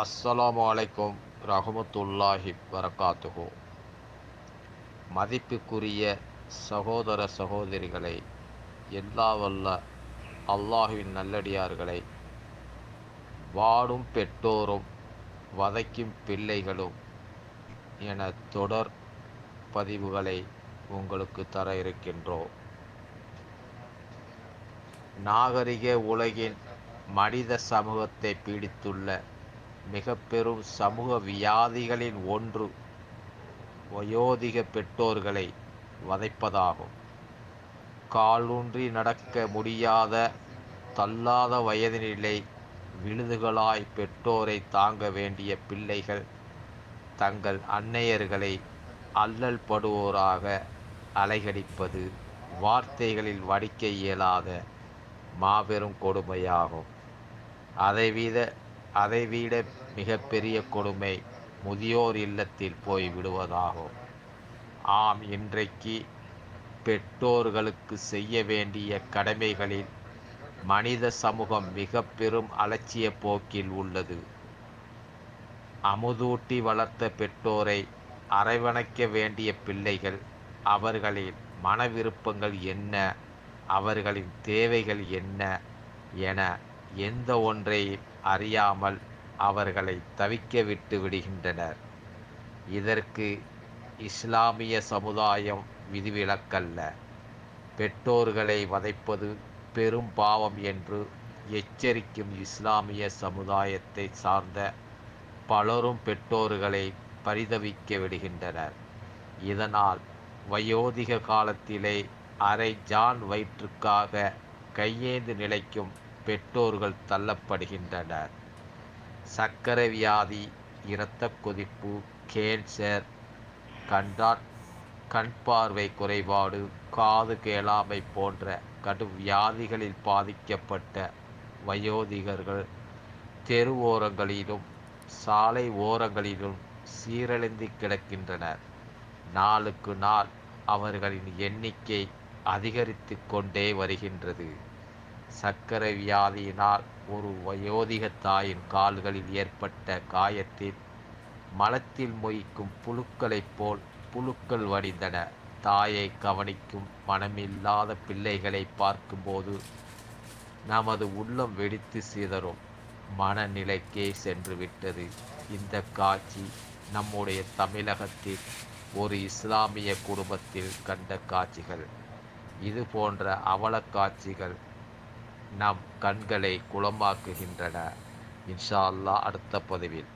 அஸ்ஸலாமு அலைக்கும் ரஹமத்துல்லாஹி வரகாத்துகோ மதிப்புக்குரிய சகோதர சகோதரிகளை எல்லா வல்ல அல்லாஹுவின் நல்லடியார்களை வாடும் பெற்றோரும் வதைக்கும் பிள்ளைகளும் என தொடர் பதிவுகளை உங்களுக்கு தர இருக்கின்றோம். நாகரிக உலகின் மனித சமூகத்தை பீடித்துள்ள மிக பெரும் சமூக வியாதிகளின் ஒன்று வயோதிக பெற்றோர்களை வதைப்பதாகும். காலூன்றி நடக்க முடியாத தள்ளாத வயதினிலே விழுதுகளாய் பெற்றோரை தாங்க வேண்டிய பிள்ளைகள் தங்கள் அன்னையர்களை அல்லல் படுவோராக அலைகடிப்பது வார்த்தைகளில் வடிக்க இயலாத மாபெரும் கொடுமையாகும். அதைவிட அதைவிட மிகப்பெரிய கொடுமை முதியோர் இல்லத்தில் போய் விடுவதாகும். ஆம் இன்றைக்கு பெற்றோர்களுக்கு செய்ய வேண்டிய கடமைகளில் மனித சமூகம் மிக பெரும் அலட்சிய போக்கில் உள்ளது. அமுதூட்டி வளர்த்த பெற்றோரை அரவணைக்க வேண்டிய பிள்ளைகள் அவர்களின் மன விருப்பங்கள் என்ன? அவர்களின் தேவைகள் என்ன? என எந்த ஒன்றை அறியாமல் அவர்களை தவிக்க விட்டு விடுகின்றனர். இதற்கு இஸ்லாமிய சமுதாயம் விதிவிலக்கல்ல. பெற்றோர்களை வதைப்பது பெரும் பாவம் என்று எச்சரிக்கும் இஸ்லாமிய சமுதாயத்தை சார்ந்த பலரும் பெற்றோர்களை பரிதவிக்க விடுகின்றனர். இதனால் வயோதிக காலத்திலே அரை ஜான் வயிற்றுக்காக கையேந்து நிலைக்கும் பெற்றோர்கள் தள்ளப்படுகின்றனர். சர்க்கரை வியாதி இரத்த கொதிப்பு கேன்சர் கண்டா கண் பார்வை குறைபாடு காது கேளாமை போன்ற கடும் வியாதிகளில் பாதிக்கப்பட்ட வயோதிகர்கள் தெரு ஓரங்களிலும் சாலை ஓரங்களிலும் சீரழிந்து கிடக்கின்றனர். நாளுக்கு நாள் அவர்களின் எண்ணிக்கை அதிகரித்து கொண்டே வருகின்றது. சர்க்கரை வியாதியினால் ஒரு வயோதிக தாயின் கால்களில் ஏற்பட்ட காயத்தில் மலத்தில் மொய்க்கும் புழுக்களைப் போல் புழுக்கள் வடிந்தன. தாயை கவனிக்கும் மனமில்லாத பிள்ளைகளை பார்க்கும்போது நமது உள்ளம் வெடித்து சிதறும். மனநிலைக்கே சென்று விட்டது. இந்த காட்சி நம்முடைய தமிழகத்தில் ஒரு இஸ்லாமிய குடும்பத்தில் கண்ட காட்சிகள். இது போன்ற அவலக்காட்சிகள் நம் கண்களை குளமாக்குகின்றன. இன்ஷா அல்லாஹ் அடுத்த பதிவில்.